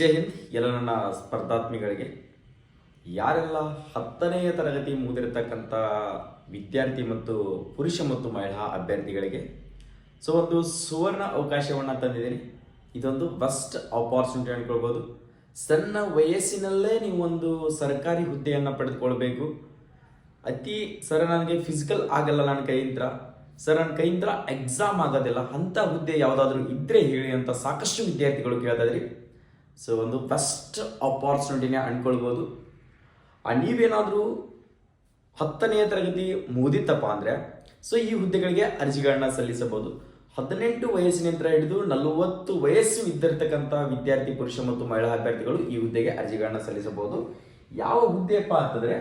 ಜೈ ಹಿಂದ್. ಎಲ್ಲ ನನ್ನ ಸ್ಪರ್ಧಾತ್ಮಿಗಳಿಗೆ. ಯಾರೆಲ್ಲ ಹತ್ತನೆಯ ತರಗತಿ ಮುಗಿದಿರತಕ್ಕಂಥ ವಿದ್ಯಾರ್ಥಿ ಮತ್ತು ಪುರುಷ ಮತ್ತು ಮಹಿಳಾ ಅಭ್ಯರ್ಥಿಗಳಿಗೆ ಸೊ ಒಂದು ಸುವರ್ಣ ಅವಕಾಶವನ್ನು ತಂದಿದ್ದೀನಿ. ಇದೊಂದು ಬೆಸ್ಟ್ ಆಪರ್ಚುನಿಟಿ ಅಂದ್ಕೊಳ್ಬೋದು ಸಣ್ಣ ವಯಸ್ಸಿನಲ್ಲೇ ನೀವು ಸರ್ಕಾರಿ ಹುದ್ದೆಯನ್ನು ಪಡೆದುಕೊಳ್ಬೇಕು. ಅತಿ ಸರ್ ನನಗೆ ಫಿಸಿಕಲ್ ಆಗಲ್ಲ ನನ್ನ ಕೈಯಿಂದ. ಸರ್, ನನ್ನ ಕೈಯಿಂದ ಎಕ್ಸಾಮ್ ಆಗೋದಿಲ್ಲ. ಅಂಥ ಹುದ್ದೆ ಯಾವುದಾದ್ರೂ ಇದ್ರೆ ಹೇಳಿ ಅಂತ ಸಾಕಷ್ಟು ವಿದ್ಯಾರ್ಥಿಗಳು ಕೇಳ್ತಾ ಇದ್ರಿ. ಸೊ ಒಂದು ಬೆಸ್ಟ್ ಅಪಾರ್ಚುನಿಟಿನೇ ಅಂದ್ಕೊಳ್ಬೋದು ನೀವೇನಾದರೂ ಹತ್ತನೆಯ ತರಗತಿ ಮುಗಿದಿತ್ತಪ್ಪ ಅಂದರೆ ಸೊ ಈ ಹುದ್ದೆಗಳಿಗೆ ಅರ್ಜಿಗಳನ್ನ ಸಲ್ಲಿಸಬಹುದು. ಹದಿನೆಂಟು ವಯಸ್ಸಿನಿಂದ ಹಿಡಿದು ನಲವತ್ತು ವಯಸ್ಸು ಇದ್ದಿರತಕ್ಕಂಥ ವಿದ್ಯಾರ್ಥಿ, ಪುರುಷ ಮತ್ತು ಮಹಿಳಾ ಅಭ್ಯರ್ಥಿಗಳು ಈ ಹುದ್ದೆಗೆ ಅರ್ಜಿಗಳನ್ನ ಸಲ್ಲಿಸಬಹುದು. ಯಾವ ಹುದ್ದೆಯಪ್ಪ ಅಂತಂದ್ರೆ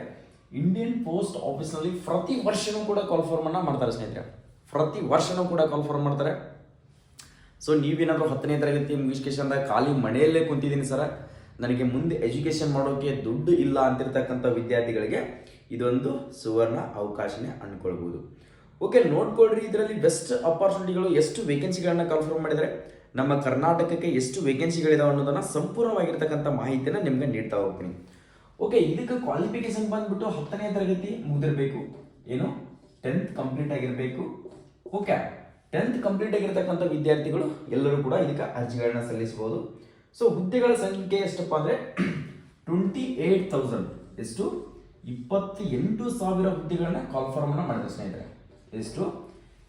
ಇಂಡಿಯನ್ ಪೋಸ್ಟ್ ಆಫೀಸ್ನಲ್ಲಿ ಪ್ರತಿ ವರ್ಷನೂ ಕೂಡ ಕಾಲ್ ಫಾರ್ಮನ್ನು ಮಾಡ್ತಾರೆ ಸ್ನೇಹಿತರೆ. ಪ್ರತಿ ವರ್ಷನೂ ಕೂಡ ಕಾಲ್ ಫಾರ್ಮ್ ಮಾಡ್ತಾರೆ. ಸೊ ನೀವೇನಾದರೂ ಹತ್ತನೇ ತರಗತಿ ಮುಗಿಸ್ಕೇಶನ್ದಾಗ ಖಾಲಿ ಮನೆಯಲ್ಲೇ ಕುಂತಿದ್ದೀನಿ ಸರ. ನನಗೆ ಮುಂದೆ ಎಜುಕೇಷನ್ ಮಾಡೋಕ್ಕೆ ದುಡ್ಡು ಇಲ್ಲ ಅಂತಿರ್ತಕ್ಕಂಥ ವಿದ್ಯಾರ್ಥಿಗಳಿಗೆ ಇದೊಂದು ಸುವರ್ಣ ಅವಕಾಶನೇ ಅಂದ್ಕೊಳ್ಬೋದು. ಓಕೆ ನೋಡ್ಕೊಳ್ರಿ, ಇದರಲ್ಲಿ ಬೆಸ್ಟ್ ಅಪಾರ್ಚುನಿಟಿಗಳು ಎಷ್ಟು ವೇಕೆನ್ಸಿಗಳನ್ನ ಕನ್ಫರ್ಮ್ ಮಾಡಿದರೆ, ನಮ್ಮ ಕರ್ನಾಟಕಕ್ಕೆ ಎಷ್ಟು ವೇಕೆನ್ಸಿಗಳಿದಾವೆ ಅನ್ನೋದನ್ನು ಸಂಪೂರ್ಣವಾಗಿರ್ತಕ್ಕಂಥ ಮಾಹಿತಿನ ನಿಮ್ಗೆ ನೀಡ್ತಾ ಹೋಗ್ತೀನಿ. ಓಕೆ ಇದಕ್ಕೆ ಕ್ವಾಲಿಫಿಕೇಶನ್ ಬಂದ್ಬಿಟ್ಟು ಹತ್ತನೇ ತರಗತಿ ಮುಗಿದಿರಬೇಕು. ಏನು? ಟೆಂತ್ ಕಂಪ್ಲೀಟ್ ಆಗಿರಬೇಕು. ಓಕೆ ಟೆಂತ್ ಕಂಪ್ಲೀಟ್ ಆಗಿರ್ತಕ್ಕಂಥ ವಿದ್ಯಾರ್ಥಿಗಳು ಎಲ್ಲರೂ ಕೂಡ ಇದಕ್ಕೆ ಅರ್ಜಿಗಳನ್ನ ಸಲ್ಲಿಸಬಹುದು. ಸೊ ಹುದ್ದೆಗಳ ಸಂಖ್ಯೆ ಎಷ್ಟಪ್ಪ ಅಂದ್ರೆ ಟ್ವೆಂಟಿ ಏಟ್ ತೌಸಂಡ್ ಎಷ್ಟು? ಇಪ್ಪತ್ತು ಎಂಟು ಸಾವಿರ ಹುದ್ದೆಗಳನ್ನ ಕಾಲ್ಫಾರ್ಮ್ ಅನ್ನ ಮಾಡಿದ್ರು ಸ್ನೇಹಿತರೆ. ಎಷ್ಟು?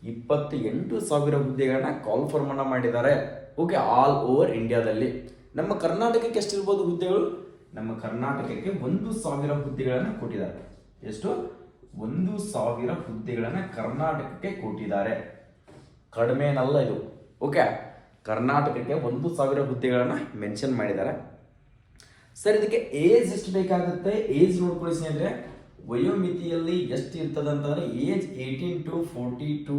ಇಪ್ಪತ್ತು ಎಂಟು ಸಾವಿರ ಹುದ್ದೆಗಳನ್ನ ಕಾಲ್ಫಾರ್ಮ್ ಅನ್ನ ಮಾಡಿದ್ದಾರೆ. ಓಕೆ ಆಲ್ ಓವರ್ ಇಂಡಿಯಾದಲ್ಲಿ ನಮ್ಮ ಕರ್ನಾಟಕಕ್ಕೆ ಎಷ್ಟಿರ್ಬೋದು ಹುದ್ದೆಗಳು? ನಮ್ಮ ಕರ್ನಾಟಕಕ್ಕೆ ಒಂದು ಸಾವಿರ ಹುದ್ದೆಗಳನ್ನ ಕೊಟ್ಟಿದ್ದಾರೆ. ಎಷ್ಟು? ಒಂದು ಸಾವಿರ ಹುದ್ದೆಗಳನ್ನ ಕರ್ನಾಟಕಕ್ಕೆ ಕೊಟ್ಟಿದ್ದಾರೆ. ಕಡಿಮೆ ಏನಲ್ಲ ಇದು. ಓಕೆ ಕರ್ನಾಟಕಕ್ಕೆ ಒಂದು ಸಾವಿರ ಹುದ್ದೆಗಳನ್ನು ಮೆನ್ಷನ್ ಮಾಡಿದ್ದಾರೆ. ಸರ್ ಇದಕ್ಕೆ ಏಜ್ ಎಷ್ಟು ಬೇಕಾಗುತ್ತೆ? ಏಜ್ ನೋಡ್ಕೊಳ್ಳಿ ಸ್ನೇಹಿತರೆ. ವಯೋಮಿತಿಯಲ್ಲಿ ಎಷ್ಟು ಇರ್ತದೆ ಅಂತಂದ್ರೆ age eighteen to forty to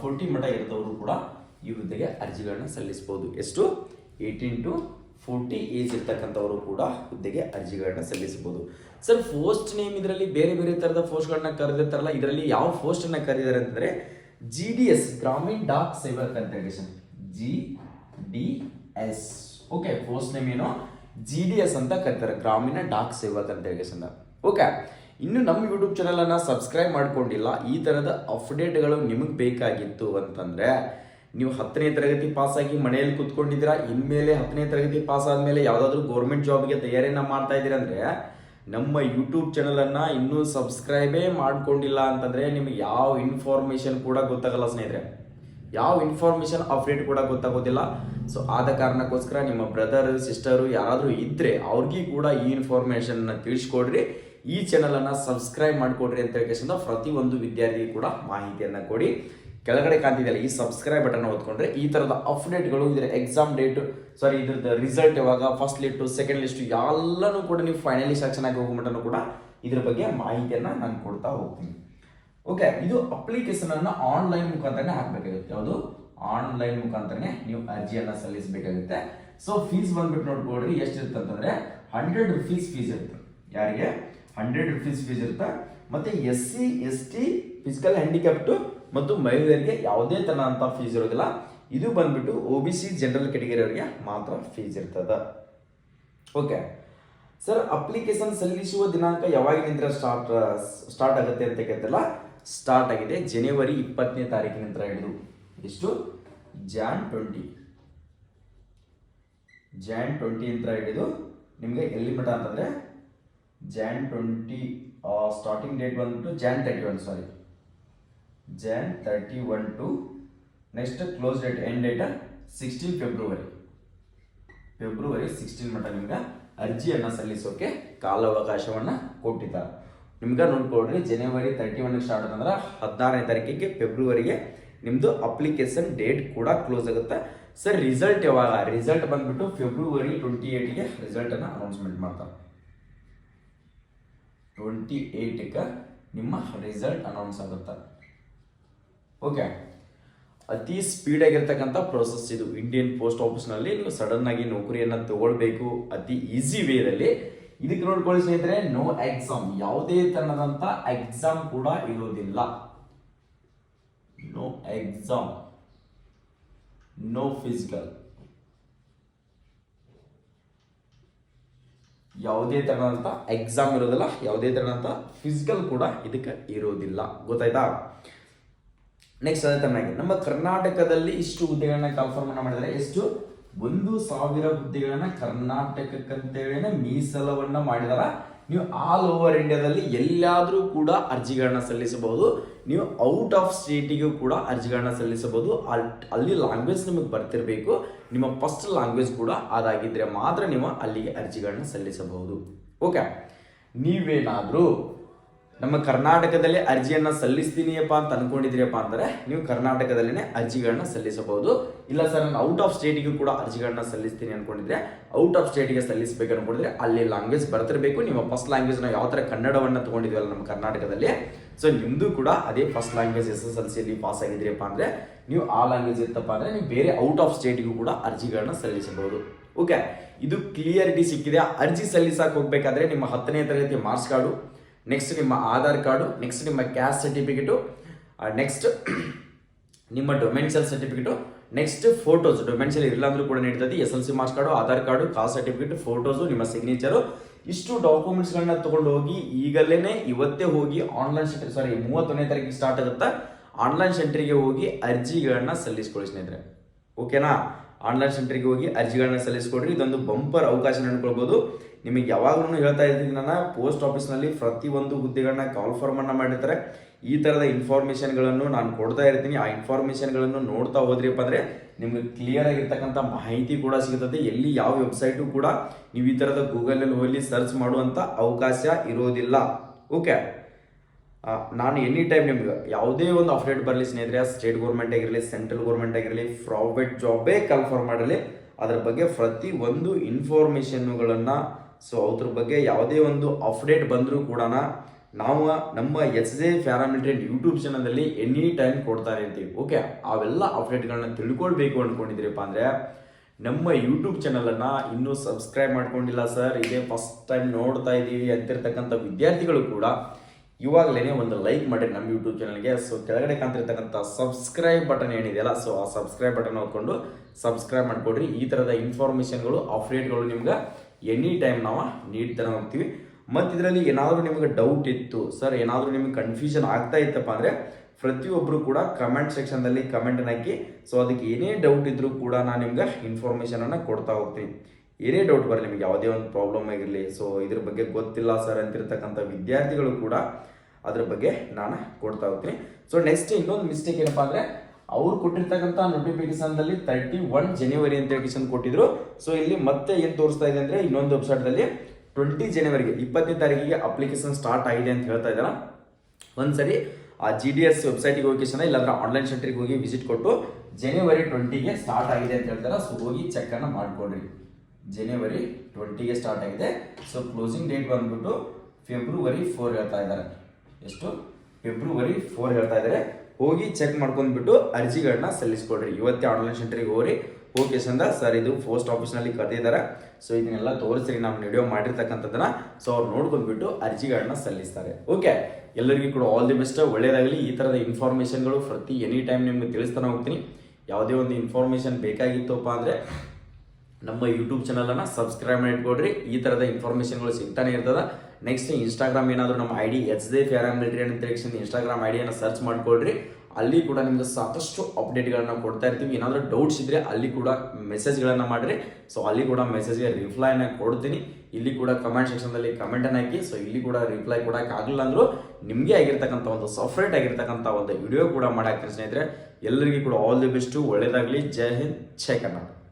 forty ಮಠ ಇರ್ತವರು ಕೂಡ ಈ ಹುದ್ದೆಗೆ ಅರ್ಜಿಗಳನ್ನ ಸಲ್ಲಿಸಬಹುದು ಎಷ್ಟು? ಏಯ್ಟೀನ್ ಟು ಫೋರ್ಟಿ ಏಜ್ ಇರ್ತಕ್ಕಂಥವರು ಕೂಡ ಹುದ್ದೆಗೆ ಅರ್ಜಿಗಳನ್ನ ಸಲ್ಲಿಸಬಹುದು ಸರ್ ಪೋಸ್ಟ್ ನೇಮ್ ಇದರಲ್ಲಿ ಬೇರೆ ಬೇರೆ ಥರದ ಪೋಸ್ಟ್ಗಳನ್ನ ಕರೆದಿರ್ತಾರಲ್ಲ, ಇದರಲ್ಲಿ ಯಾವ ಪೋಸ್ಟನ್ನು ಕರೆದಿದ್ದಾರೆ ಅಂತಂದ್ರೆ G D S Gramin Dak Sevak ಅಂತ G D S okay post name ಏನು? ಜಿ ಡಿ ಎಸ್ ಅಂತ ಕರೀತಾರೆ ಗ್ರಾಮೀಣ ಡಾಕ್ ಸೇವಕ್ ಅಂತ ಅಂತ ಓಕೆ ಇನ್ನು ನಮ್ಮ ಯೂಟ್ಯೂಬ್ ಚಾನಲನ್ನು ಸಬ್ಸ್ಕ್ರೈಬ್ ಮಾಡ್ಕೊಂಡಿಲ್ಲ, ಈ ತರದ ಅಪ್ಡೇಟ್ಗಳು ನಿಮಗೆ ಬೇಕಾಗಿತ್ತು ಅಂತಂದ್ರೆ, ನೀವು ಹತ್ತನೇ ತರಗತಿ ಪಾಸ್ ಆಗಿ ಮನೆಯಲ್ಲಿ ಕೂತ್ಕೊಂಡಿದ್ದೀರಾ, ಇನ್ಮೇಲೆ ಹತ್ತನೇ ತರಗತಿ ಪಾಸ್ ಆದ್ಮೇಲೆ ಯಾವುದಾದ್ರೂ ಗೌರ್ಮೆಂಟ್ ಜಾಬ್ಗೆ ತಯಾರಿನ ಮಾಡ್ತಾ ಇದ್ದೀರಾ ಅಂದ್ರೆ ನಮ್ಮ ಯೂಟ್ಯೂಬ್ ಚಾನಲನ್ನು ಇನ್ನೂ ಸಬ್ಸ್ಕ್ರೈಬೇ ಮಾಡ್ಕೊಂಡಿಲ್ಲ ಅಂತಂದ್ರೆ ನಿಮಗೆ ಯಾವ ಇನ್ಫಾರ್ಮೇಷನ್ ಕೂಡ ಗೊತ್ತಾಗಲ್ಲ ಸ್ನೇಹಿತರೆ. ಯಾವ ಇನ್ಫಾರ್ಮೇಷನ್ ಅಪ್ಡೇಟ್ ಕೂಡ ಗೊತ್ತಾಗೋದಿಲ್ಲ. ಸೊ ಆದ ಕಾರಣಕ್ಕೋಸ್ಕರ ನಿಮ್ಮ ಬ್ರದರ್ ಸಿಸ್ಟರು ಯಾರಾದರೂ ಇದ್ದರೆ ಅವ್ರಿಗೆ ಕೂಡ ಈ ಇನ್ಫಾರ್ಮೇಷನ್ನ ತಿಳಿಸ್ಕೊಡ್ರಿ. ಈ ಚಾನಲನ್ನು ಸಬ್ಸ್ಕ್ರೈಬ್ ಮಾಡ್ಕೊಡ್ರಿ ಅಂತ ಹೇಳ್ಕೊಂಡು ಪ್ರತಿಯೊಂದು ವಿದ್ಯಾರ್ಥಿಗೆ ಕೂಡ ಮಾಹಿತಿಯನ್ನ ಕೊಡಿ. ಕೆಳಗಡೆ ಕಾಣ್ತಿದೆಯಲ್ಲ, ಈ ಸಬ್ಸ್ಕ್ರೈಬ್ ಬಟನ್ ಓದ್ಕೊಂಡ್ರೆ ಈ ತರದ ಅಪ್ಡೇಟ್ಗಳು ಇದರ ಎಕ್ಸಾಮ್ ಡೇಟ್ ಸಾರಿ ಇದ್ರದ್ದು ರಿಸಲ್ಟ್ ಯಾವಾಗ ಫಸ್ಟ್ ಲಿಸ್ಟು ಸೆಕೆಂಡ್ ಲಿಸ್ಟು ಎಲ್ಲನೂ ಕೂಡ ನೀವು ಫೈನಲಿ ಸೆಕ್ಷನ್ ಆಗಿ ಹೋಗೋ ಮಟ್ಟನೂ ಕೂಡ ಇದ್ರ ಬಗ್ಗೆ ಮಾಹಿತಿಯನ್ನ ನಾನು ಕೊಡ್ತಾ ಹೋಗ್ತೀನಿ. ಓಕೆ ಇದು ಅಪ್ಲಿಕೇಶನ್ ಅನ್ನ ಆನ್ಲೈನ್ ಮುಖಾಂತರನೇ ಹಾಕಬೇಕಾಗುತ್ತೆ. ಯಾವುದು? ಆನ್ಲೈನ್ ಮುಖಾಂತರನೇ ನೀವು ಅರ್ಜಿಯನ್ನು ಸಲ್ಲಿಸಬೇಕಾಗುತ್ತೆ. ಸೊ ಫೀಸ್ ಬಂದ್ಬಿಟ್ಟು ನೋಡ್ಕೊಡ್ರಿ ಎಷ್ಟಿರುತ್ತೆ ಅಂತಂದ್ರೆ ಹಂಡ್ರೆಡ್ ರುಪೀಸ್ ಫೀಸ್ ಇರುತ್ತೆ. ಯಾರಿಗೆ? ಹಂಡ್ರೆಡ್ ರುಪೀಸ್ ಫೀಸ್ ಇರುತ್ತೆ. ಮತ್ತೆ S C S T physical handicapped ಮತ್ತು ಮಹಿಳೆಯರಿಗೆ ಯಾವುದೇ ತರಹಂತ ಫೀಸ್ ಇರೋದಿಲ್ಲ. ಇದು ಬಂದ್ಬಿಟ್ಟು O B C general category ಅವರಿಗೆ ಮಾತ್ರ ಫೀಸ್ ಇರ್ತದ. ಓಕೆ ಸರ್ ಅಪ್ಲಿಕೇಶನ್ ಸಲ್ಲಿಸುವ ದಿನಾಂಕ ಯಾವಾಗಿನಿಂದ ಸ್ಟಾರ್ಟ್ ಸ್ಟಾರ್ಟ್ ಆಗುತ್ತೆ ಅಂತ ಕೇಳ್ತಲ್ಲ ಸ್ಟಾರ್ಟ್ ಆಗಿದೆ ಜನವರಿ ಇಪ್ಪತ್ತನೇ ತಾರೀಕಿನಿಂದ ಹಿಡಿದು ಎಷ್ಟು? ಜಾನ್ ಟ್ವೆಂಟಿ ಜಾನ್ ಟ್ವೆಂಟಿ ಅಂತ ಹಿಡಿದು ನಿಮಗೆ ಎಲ್ಲಿ ಮಠ ಅಂತಂದ್ರೆ ಜಾನ್ ಟ್ವೆಂಟಿ ಸ್ಟಾರ್ಟಿಂಗ್ ಡೇಟ್ ಬಂದ್ಬಿಟ್ಟು Jan thirty one sorry Jan thirty one to next close date end date sixteen February February sixteen ಮಟ್ಟ ನಿಮ್ಗೆ ಅರ್ಜಿಯನ್ನು ಸಲ್ಲಿಸೋಕೆ ಕಾಲಾವಕಾಶವನ್ನು ಕೊಟ್ಟಿದ್ದಾರೆ. ನಿಮ್ಗೆ ನೋಡ್ಕೊಳ್ರಿ ಜನವರಿ ತರ್ಟಿ ಒನ್ ಸ್ಟಾರ್ಟ್ ಅಂತಂದ್ರೆ ಹದಿನಾರನೇ ತಾರೀಕಿಗೆ ಫೆಬ್ರವರಿಗೆ ನಿಮ್ಮದು ಅಪ್ಲಿಕೇಶನ್ ಡೇಟ್ ಕೂಡ ಕ್ಲೋಸ್ ಆಗುತ್ತೆ. ಸರ್ ರಿಸಲ್ಟ್ ಯಾವಾಗ? ರಿಸಲ್ಟ್ ಬಂದ್ಬಿಟ್ಟು ಫೆಬ್ರವರಿ ಟ್ವೆಂಟಿ ಏಯ್ಟ್ಗೆ ರಿಸಲ್ಟನ್ನು ಅನೌನ್ಸ್ಮೆಂಟ್ ಮಾಡ್ತಾರೆ. ಟ್ವೆಂಟಿ ಏಯ್ಟ್ಗೆ ನಿಮ್ಮ ರಿಸಲ್ಟ್ ಅನೌನ್ಸ್ ಆಗುತ್ತೆ. ಓಕೆ ಅತಿ ಸ್ಪೀಡಾಗಿರ್ತಕ್ಕಂಥ ಪ್ರೊಸೆಸ್ ಇದು. ಇಂಡಿಯನ್ ಪೋಸ್ಟ್ ಆಫೀಸ್ನಲ್ಲಿ ನೀವು ಸಡನ್ ಆಗಿ ನೌಕರಿಯನ್ನು ತಗೊಳ್ಬೇಕು. ಅತಿ ಈಸಿ ವೇದಲ್ಲಿ ಇದಕ್ಕೆ ನೋಡ್ಕೊಳ್ಳಿ ಸ್ನೇಹಿತರೆ ನೋ ಎಕ್ಸಾಮ್ ಯಾವುದೇ ತರಹದಂಥ ಎಕ್ಸಾಮ್ ಕೂಡ ಇರೋದಿಲ್ಲ. ನೋ ಎಕ್ಸಾಮ್ ನೋ ಫಿಸಿಕಲ್ ಯಾವುದೇ ತರಹದಂಥ ಎಕ್ಸಾಮ್ ಇರೋದಿಲ್ಲ. ಯಾವುದೇ ತರಹದಂಥ ಫಿಸಿಕಲ್ ಕೂಡ ಇದಕ್ಕೆ ಇರೋದಿಲ್ಲ. ಗೊತ್ತಾಯ್ತಾ? ನೆಕ್ಸ್ಟ್ ಅದೇ ತಮಗೆ ನಮ್ಮ ಕರ್ನಾಟಕದಲ್ಲಿ ಇಷ್ಟು ಹುದ್ದೆಗಳನ್ನ ಕನ್ಫರ್ಮ್ ಮಾಡಿದರೆ. ಎಷ್ಟು? ಒಂದು ಸಾವಿರ ಹುದ್ದೆಗಳನ್ನ ಕರ್ನಾಟಕಕ್ಕಂತೇಳಿ ಮೀಸಲವನ್ನ ಮಾಡಿದಾರ. ನೀವು ಆಲ್ ಓವರ್ ಇಂಡಿಯಾದಲ್ಲಿ ಎಲ್ಲಾದರೂ ಕೂಡ ಅರ್ಜಿಗಳನ್ನ ಸಲ್ಲಿಸಬಹುದು. ನೀವು ಔಟ್ ಆಫ್ ಸ್ಟೇಟಿಗೂ ಕೂಡ ಅರ್ಜಿಗಳನ್ನ ಸಲ್ಲಿಸಬಹುದು. ಅಲ್- ಅಲ್ಲಿ ಲ್ಯಾಂಗ್ವೇಜ್ ನಿಮಗೆ ಬರ್ತಿರಬೇಕು. ನಿಮ್ಮ ಫಸ್ಟ್ ಲ್ಯಾಂಗ್ವೇಜ್ ಕೂಡ ಅದಾಗಿದ್ರೆ ಮಾತ್ರ ನೀವು ಅಲ್ಲಿಗೆ ಅರ್ಜಿಗಳನ್ನ ಸಲ್ಲಿಸಬಹುದು. ಓಕೆ ನೀವೇನಾದರೂ ನಮ್ಮ ಕರ್ನಾಟಕದಲ್ಲಿ ಅರ್ಜಿಯನ್ನ ಸಲ್ಲಿಸ್ತೀನಿಯಪ್ಪ ಅಂತ ಅನ್ಕೊಂಡಿದ್ರಿಯಪ್ಪ ಅಂದರೆ ನೀವು ಕರ್ನಾಟಕದಲ್ಲೇ ಅರ್ಜಿಗಳನ್ನ ಸಲ್ಲಿಸಬಹುದು. ಇಲ್ಲ ಸರ್, ನಾನು ಔಟ್ ಆಫ್ ಸ್ಟೇಟಿಗೂ ಕೂಡ ಅರ್ಜಿಗಳನ್ನ ಸಲ್ಲಿಸ್ತೀನಿ ಅನ್ಕೊಂಡಿದ್ರೆ ಔಟ್ ಆಫ್ ಸ್ಟೇಟಿಗೆ ಸಲ್ಲಿಸಬೇಕು ಅನ್ಕೊಂಡಿದ್ರೆ ಅಲ್ಲಿ ಲ್ಯಾಂಗ್ವೇಜ್ ಬರ್ತಿರಬೇಕು. ನಿಮ್ಮ ಫಸ್ಟ್ ಲ್ಯಾಂಗ್ವೇಜ್ ನಾವು ಯಾವ ಥರ ಕನ್ನಡವನ್ನು ತಗೊಂಡಿದ್ವಲ್ಲ ನಮ್ಮ ಕರ್ನಾಟಕದಲ್ಲಿ. ಸೊ ನಿಮ್ಮದು ಕೂಡ ಅದೇ first language S S L ಸಿಯಲ್ಲಿ ಪಾಸ್ ಆಗಿದ್ರಿಯಪ್ಪ ಅಂದರೆ ನೀವು ಆ ಲ್ಯಾಂಗ್ವೇಜ್ ಇತ್ತಪ್ಪ ಅಂದರೆ ನೀವು ಬೇರೆ ಔಟ್ ಆಫ್ ಸ್ಟೇಟಿಗೂ ಕೂಡ ಅರ್ಜಿಗಳನ್ನ ಸಲ್ಲಿಸಬಹುದು. ಓಕೆ ಇದು ಕ್ಲಿಯರಿಟಿ ಸಿಕ್ಕಿದೆ. ಅರ್ಜಿ ಸಲ್ಲಿಸಕ್ಕೆ ಹೋಗ್ಬೇಕಾದ್ರೆ ನಿಮ್ಮ ಹತ್ತನೇ ತರಗತಿ ಮಾರ್ಕ್ಸ್ ಕಾರ್ಡು ನೆಕ್ಸ್ಟ್ ನಿಮ್ಮ ಆಧಾರ್ ಕಾರ್ಡು ನೆಕ್ಸ್ಟ್ ನಿಮ್ಮ ಕ್ಯಾಸ್ಟ್ ಸರ್ಟಿಫಿಕೇಟು ನೆಕ್ಸ್ಟ್ ನಿಮ್ಮ domicile certificate next photos domicile ಇಲ್ಲ ಅಂದ್ರೂ ಕೂಡ ನೀಡ್ತದೆ S L C marks card Aadhaar card caste certificate photos ನಿಮ್ಮ ಸಿಗ್ನೇಚರು ಇಷ್ಟು ಡಾಕ್ಯುಮೆಂಟ್ಸ್ಗಳನ್ನ ತಗೊಂಡು ಹೋಗಿ ಈಗಲೇ ಇವತ್ತೇ ಹೋಗಿ ಆನ್ಲೈನ್ ಸೆಂಟರ್ ಸಾರಿ ಮೂವತ್ತೊಂದನೇ ತಾರೀಕಿಗೆ ಸ್ಟಾರ್ಟ್ ಆಗುತ್ತಾ. ಆನ್ಲೈನ್ ಸೆಂಟ್ರಿಗೆ ಹೋಗಿ ಅರ್ಜಿಗಳನ್ನ ಸಲ್ಲಿಸ್ಕೊಳ್ಳಿ ಸ್ನೇಹಿತರೆ. ಓಕೆನಾ ಆನ್ಲೈನ್ ಸೆಂಟ್ರಿಗೆ ಹೋಗಿ ಅರ್ಜಿಗಳನ್ನ ಸಲ್ಲಿಸ್ಕೊಡ್ರಿ. ಇದೊಂದು ಬಂಪರ್ ಅವಕಾಶ ಅನ್ಕೊಳ್ಬೋದು ನಿಮಗೆ ಯಾವಾಗಲೂ ಹೇಳ್ತಾ ಇದ್ದೀನಿ ನಾನು ಪೋಸ್ಟ್ ಆಫೀಸ್ನಲ್ಲಿ ಪ್ರತಿಯೊಂದು ಹುದ್ದೆಗಳನ್ನ ಕಾಲ್ ಫಾರ್ಮನ್ನು ಮಾಡಿರ್ತಾರೆ. ಈ ಥರದ ಇನ್ಫಾರ್ಮೇಷನ್ಗಳನ್ನು ನಾನು ಕೊಡ್ತಾ ಇರ್ತೀನಿ. ಆ ಇನ್ಫಾರ್ಮೇಷನ್ಗಳನ್ನು ನೋಡ್ತಾ ಹೋದ್ರಿಪ್ಪ ಅಂದರೆ ನಿಮಗೆ ಕ್ಲಿಯರ್ ಆಗಿರ್ತಕ್ಕಂಥ ಮಾಹಿತಿ ಕೂಡ ಸಿಗುತ್ತದೆ ಎಲ್ಲಿ ಯಾವ ವೆಬ್ಸೈಟು ಕೂಡ ನೀವು ಈ ಥರದ ಗೂಗಲಲ್ಲಿ ಹೋಗಿ ಸರ್ಚ್ ಮಾಡುವಂಥ ಅವಕಾಶ ಇರೋದಿಲ್ಲ. ಓಕೆ ನಾನು ಎನಿ ಟೈಮ್ ನಿಮ್ಗೆ ಯಾವುದೇ ಒಂದು ಅಪ್ಡೇಟ್ ಬರಲಿ ಸ್ನೇಹಿತರೆ ಸ್ಟೇಟ್ ಗೌರ್ಮೆಂಟ್ ಆಗಿರಲಿ ಸೆಂಟ್ರಲ್ ಗೌರ್ಮೆಂಟ್ ಆಗಿರಲಿ ಪ್ರೈವೇಟ್ ಜಾಬೇ ಕನ್ಫರ್ಮ್ ಮಾಡಲಿ ಅದರ ಬಗ್ಗೆ ಪ್ರತಿ ಒಂದು ಇನ್ಫಾರ್ಮೇಷನ್ಗಳನ್ನು ಸೊ ಅದ್ರ ಬಗ್ಗೆ ಯಾವುದೇ ಒಂದು ಅಪ್ಡೇಟ್ ಬಂದರೂ ಕೂಡ ನಾವು ನಮ್ಮ ಎಸ್ ಜೆ ಪ್ಯಾರಾಮಿಲಿಟರಿ ಯೂಟ್ಯೂಬ್ ಚಾನಲಲ್ಲಿ ಎನಿ ಟೈಮ್ ಕೊಡ್ತಾರೆ ಅಂತೀವಿ. ಓಕೆ ಅವೆಲ್ಲ ಅಪ್ಡೇಟ್ಗಳನ್ನ ತಿಳ್ಕೊಳ್ಬೇಕು ಅಂದ್ಕೊಂಡಿದ್ದೀರಪ್ಪ ಅಂದರೆ ನಮ್ಮ ಯೂಟ್ಯೂಬ್ ಚಾನಲನ್ನು ಇನ್ನೂ ಸಬ್ಸ್ಕ್ರೈಬ್ ಮಾಡ್ಕೊಂಡಿಲ್ಲ ಸರ್ ಇದೇ ಫಸ್ಟ್ ಟೈಮ್ ನೋಡ್ತಾ ಇದ್ದೀವಿ ಅಂತಿರ್ತಕ್ಕಂಥ ವಿದ್ಯಾರ್ಥಿಗಳು ಕೂಡ ಇವಾಗಲೇ ಒಂದು ಲೈಕ್ ಮಾಡಿ ನಮ್ಮ ಯೂಟ್ಯೂಬ್ ಚಾನಲ್ಗೆ ಸೊ ಕೆಳಗಡೆ ಕಾಣ್ತಿರ್ತಕ್ಕಂಥ ಸಬ್ಸ್ಕ್ರೈಬ್ ಬಟನ್ ಏನಿದೆಯಲ್ಲ ಸೊ ಆ ಸಬ್ಸ್ಕ್ರೈಬ್ ಬಟನ್ ಹೋಗ್ಕೊಂಡು ಸಬ್ಸ್ಕ್ರೈಬ್ ಮಾಡ್ಕೊಡ್ರಿ. ಈ ಥರದ ಇನ್ಫಾರ್ಮೇಷನ್ಗಳು ಅಪ್ಡೇಟ್ಗಳು ನಿಮ್ಗೆ ಎನಿ ಟೈಮ್ ನಾವು ನೀಡ್ತಾನೆ ಹೋಗ್ತೀವಿ ಮತ್ತು ಇದರಲ್ಲಿ ಏನಾದರೂ ನಿಮಗೆ ಡೌಟ್ ಇತ್ತು ಸರ್ ಏನಾದರೂ ನಿಮಗೆ ಕನ್ಫ್ಯೂಷನ್ ಆಗ್ತಾ ಇತ್ತಪ್ಪ ಅಂದರೆ ಪ್ರತಿಯೊಬ್ಬರು ಕೂಡ ಕಮೆಂಟ್ ಸೆಕ್ಷನ್ದಲ್ಲಿ ಕಮೆಂಟನ್ನು ಹಾಕಿ. ಸೊ ಅದಕ್ಕೆ ಏನೇ ಡೌಟ್ ಇದ್ದರೂ ಕೂಡ ನಾನು ನಿಮ್ಗೆ ಇನ್ಫಾರ್ಮೇಷನನ್ನು ಕೊಡ್ತಾ ಹೋಗ್ತೀನಿ. ಏನೇ ಡೌಟ್ ಬರಲಿ ನಿಮಗೆ ಯಾವುದೇ ಒಂದು ಪ್ರಾಬ್ಲಮ್ ಆಗಿರಲಿ ಸೊ ಇದ್ರ ಬಗ್ಗೆ ಗೊತ್ತಿಲ್ಲ ಸರ್ ಅಂತಿರ್ತಕ್ಕಂಥ ವಿದ್ಯಾರ್ಥಿಗಳು ಕೂಡ ಅದ್ರ ಬಗ್ಗೆ ನಾನು ಕೊಡ್ತಾ ಹೋಗ್ತೀನಿ. ಸೊ ನೆಕ್ಸ್ಟ್ ಇನ್ನೊಂದು ಮಿಸ್ಟೇಕ್ ಏನಪ್ಪ ಅಂದರೆ ಅವ್ರು ಕೊಟ್ಟಿರ್ತಕ್ಕಂಥ ನೋಟಿಫಿಕೇಶನ್ದಲ್ಲಿ ತರ್ಟಿ ಒನ್ ಜನವರಿ ಅಂತ ಹೇಳಿಕೇಶನ್ ಕೊಟ್ಟಿದ್ರು. ಸೊ ಇಲ್ಲಿ ಮತ್ತೆ ಏನು ತೋರಿಸ್ತಾ ಇದೆ ಅಂದರೆ ಇನ್ನೊಂದು ವೆಬ್ಸೈಟ್ದಲ್ಲಿ ಟ್ವೆಂಟಿ ಜನವರಿಗೆ ಇಪ್ಪತ್ತನೇ ತಾರೀಕಿಗೆ ಅಪ್ಲಿಕೇಶನ್ ಸ್ಟಾರ್ಟ್ ಆಗಿದೆ ಅಂತ ಹೇಳ್ತಾ ಇದ್ದಾರೆ? ಒಂದ್ಸರಿ ಆ ಜಿ ಡಿ ಎಸ್ ವೆಬ್ಸೈಟಿಗೆ ಹೋಗಿ ಇಲ್ಲಾಂದ್ರೆ ಆನ್ಲೈನ್ ಸೆಂಟ್ರಿಗೆ ಹೋಗಿ ವಿಸಿಟ್ ಕೊಟ್ಟು ಜನವರಿ ಟ್ವೆಂಟಿಗೆ ಸ್ಟಾರ್ಟ್ ಆಗಿದೆ ಅಂತ ಹೇಳ್ತಾರೆ? ಸೊ ಹೋಗಿ ಚೆಕ್ಕನ್ನು ಮಾಡ್ಕೊಡ್ರಿ ಜನವರಿ ಟ್ವೆಂಟಿಗೆ ಸ್ಟಾರ್ಟ್ ಆಗಿದೆ. ಸೊ ಕ್ಲೋಸಿಂಗ್ ಡೇಟ್ ಬಂದ್ಬಿಟ್ಟು ಫೆಬ್ರವರಿ ಫೋರ್ ಹೇಳ್ತಾ ಇದ್ದಾರೆ. ಎಷ್ಟು? ಫೆಬ್ರವರಿ ಫೋರ್ ಹೇಳ್ತಾ ಇದ್ದಾರೆ. ಹೋಗಿ ಚೆಕ್ ಮಾಡ್ಕೊಂಡ್ಬಿಟ್ಟು ಅರ್ಜಿಗಳನ್ನ ಸಲ್ಲಿಸ್ಕೊಡ್ರಿ. ಇವತ್ತೇ ಆನ್ಲೈನ್ ಸೆಂಟ್ರಿಗೆ ಹೋಗ್ರಿ. ಓಕೆ ಚಂದ ಸರ್ ಇದು ಪೋಸ್ಟ್ ಆಫೀಸ್ನಲ್ಲಿ ಕರೆದಿದ್ದಾರೆ ಸೊ ಇದನ್ನೆಲ್ಲ ತೋರಿಸ್ರಿ, ನಾವು ವಿಡಿಯೋ ಮಾಡಿರ್ತಕ್ಕಂಥದ್ದನ್ನ. ಸೊ ಅವ್ರು ನೋಡ್ಕೊಂಡ್ಬಿಟ್ಟು ಅರ್ಜಿಗಳನ್ನ ಸಲ್ಲಿಸ್ತಾರೆ. ಓಕೆ ಎಲ್ಲರಿಗೂ ಕೂಡ ಆಲ್ ದಿ ಬೆಸ್ಟ್ ಒಳ್ಳೇದಾಗಲಿ. ಈ ಥರದ ಇನ್ಫಾರ್ಮೇಷನ್ಗಳು ಪ್ರತಿ ಎನಿ ಟೈಮ್ ನಿಮ್ಗೆ ತಿಳಿಸ್ತಾನೆ ಹೋಗ್ತೀನಿ. ಯಾವುದೇ ಒಂದು ಇನ್ಫಾರ್ಮೇಷನ್ ಬೇಕಾಗಿತ್ತಪ್ಪ ಅಂದರೆ, ನಮ್ಮ ಯೂಟ್ಯೂಬ್ ಚಾನಲನ್ನು ಸಬ್ಸ್ಕ್ರೈಬ್ ಮಾಡಿಟ್ಕೊಡ್ರಿ. ಈ ಥರದ ಇನ್ಫಾರ್ಮೇಷನ್ಗಳು ಸಿಗ್ತಾನೆ ಇರ್ತದ. ನೆಕ್ಸ್ಟ್ ಇನ್ಸ್ಟಾಗ್ರಾಮ್ ಏನಾದರೂ ನಮ್ಮ ಐ ಡಿ ಎಚ್ ದೇ ಪ್ಯಾರಾಮಿಲಿಟರಿ ಅಂತ ತಿಳ್ಕೊಂಡು ಇನ್ಸ್ಟಾಗ್ರಾಮ್ ಐಡಿಯನ್ನು ಸರ್ಚ್ ಮಾಡ್ಕೊಳ್ರಿ. ಅಲ್ಲಿ ಕೂಡ ನಿಮ್ಗೆ ಸಾಕಷ್ಟು ಅಪ್ಡೇಟ್ಗಳನ್ನ ಕೊಡ್ತಾ ಇರ್ತೀವಿ. ಏನಾದರೂ ಡೌಟ್ಸ್ ಇದ್ದರೆ ಅಲ್ಲಿ ಕೂಡ ಮೆಸೇಜ್ಗಳನ್ನು ಮಾಡಿರಿ. ಸೊ ಅಲ್ಲಿ ಕೂಡ ಮೆಸೇಜ್ಗೆ ರಿಪ್ಲೈನ ಕೊಡ್ತೀನಿ. ಇಲ್ಲಿ ಕೂಡ ಕಮೆಂಟ್ ಸೆಕ್ಷನ್ದಲ್ಲಿ ಕಮೆಂಟನ್ನು ಹಾಕಿ. ಸೊ ಇಲ್ಲಿ ಕೂಡ ರಿಪ್ಲೈ ಕೊಡೋಕೆ ಆಗಲಿಲ್ಲ ಅಂದರೂ ನಿಮಗೆ ಆಗಿರ್ತಕ್ಕಂಥ ಒಂದು ಸಪ್ರೇಟ್ ಆಗಿರ್ತಕ್ಕಂಥ ಒಂದು ವಿಡಿಯೋ ಕೂಡ ಮಾಡಾಕ್ತೀನಿ ಸ್ನೇಹಿತರೆ. ಎಲ್ಲರಿಗೂ ಕೂಡ ಆಲ್ ದಿ ಬೆಸ್ಟು ಒಳ್ಳೆಯದಾಗಲಿ ಜೈ ಹಿಂದ್. ಜೈ ಕರ್ನಾಟಕ.